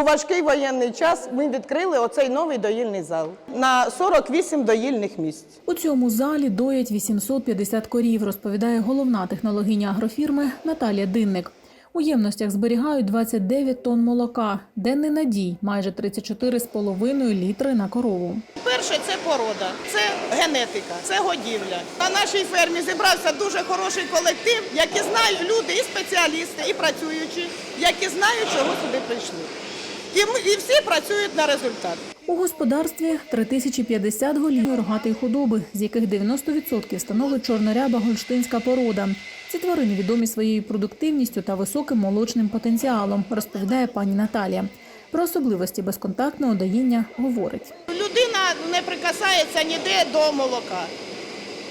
У важкий воєнний час ми відкрили оцей новий доїльний зал на 48 доїльних місць. У цьому залі доять 850 корів, розповідає головна технологиня агрофірми Наталія Динник. У ємностях зберігають 29 тонн молока, денний надій майже 34,5 літри на корову. Перше це порода, це генетика, це годівля. На нашій фермі зібрався дуже хороший колектив, які знають люди, і спеціалісти, і працюючі, які знають, чого сюди прийшли. І, ми- і всі працюють на результат. У господарстві 3050 голів рогатої худоби, з яких 90% становить чорноряба гольштинська порода. Ці тварини відомі своєю продуктивністю та високим молочним потенціалом, розповідає пані Наталія. Про особливості безконтактного доїння говорить. Людина не прикасається ніде до молока.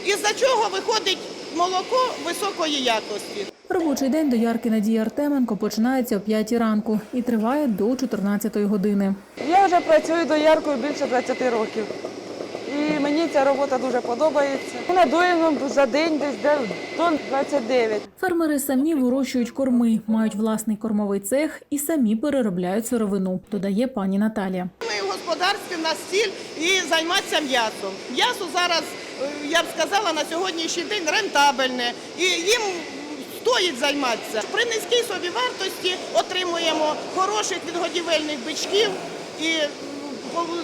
Із-за чого виходить молоко високої якості. Робочий день доярки Надії Артеменко починається о 5 ранку і триває до 14 години. Я вже працюю дояркою більше 20 років. І мені ця робота дуже подобається. Ми надоїмо за день десь де- тонн 29. Фермери самі вирощують корми, мають власний кормовий цех і самі переробляють сировину, додає пані Наталія. Ми господарстві в нас ціль і займатися м'ясом. М'ясо зараз, е, я б сказала, на сьогоднішній день рентабельне. І їм стоїть займатися. При низькій собівартості отримуємо хороших відгодівельних бичків і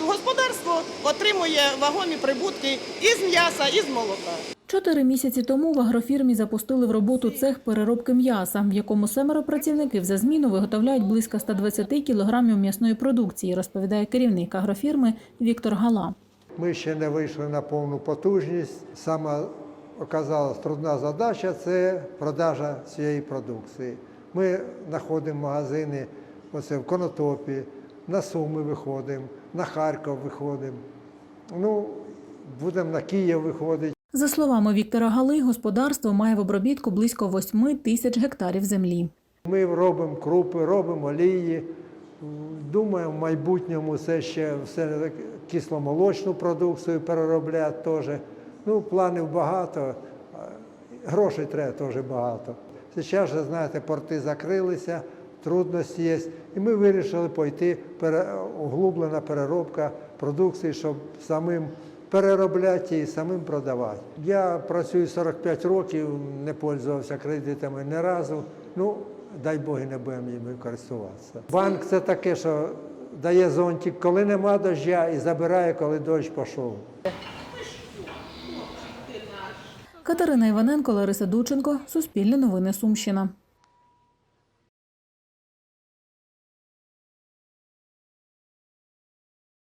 господарство отримує вагомі прибутки із м'яса, і з молока. Чотири місяці тому в агрофірмі запустили в роботу цех переробки м'яса, в якому семеро працівників за зміну виготовляють близько 120 кілограмів м'ясної продукції, розповідає керівник агрофірми Віктор Гала. Ми ще не вийшли на повну потужність. Сама оказалась трудна задача це продажа цієї продукції. Ми знаходимо магазини оце в Конотопі, на Суми виходимо, на Харків виходимо. Ну, будемо на Київ виходити. За словами Віктора Гали, господарство має в обробітку близько 8 тисяч гектарів землі. Ми робимо крупи, робимо олії. Думаємо, в майбутньому це ще все кисломолочну продукцію переробляти теж. Ну, планів багато, грошей треба теж багато. Зараз, же, знаєте, порти закрилися, трудності є. І ми вирішили пойти углублена переробка продукції, щоб самим переробляти і самим продавати. Я працюю 45 років, не пользувався кредитами ні разу. Ну, дай Бог не будемо їм користуватися. Банк це таке, що дає зонтик, коли нема дождя, і забирає, коли дощ пішов. Катерина Іваненко, Лариса Дученко, Суспільне новини Сумщина.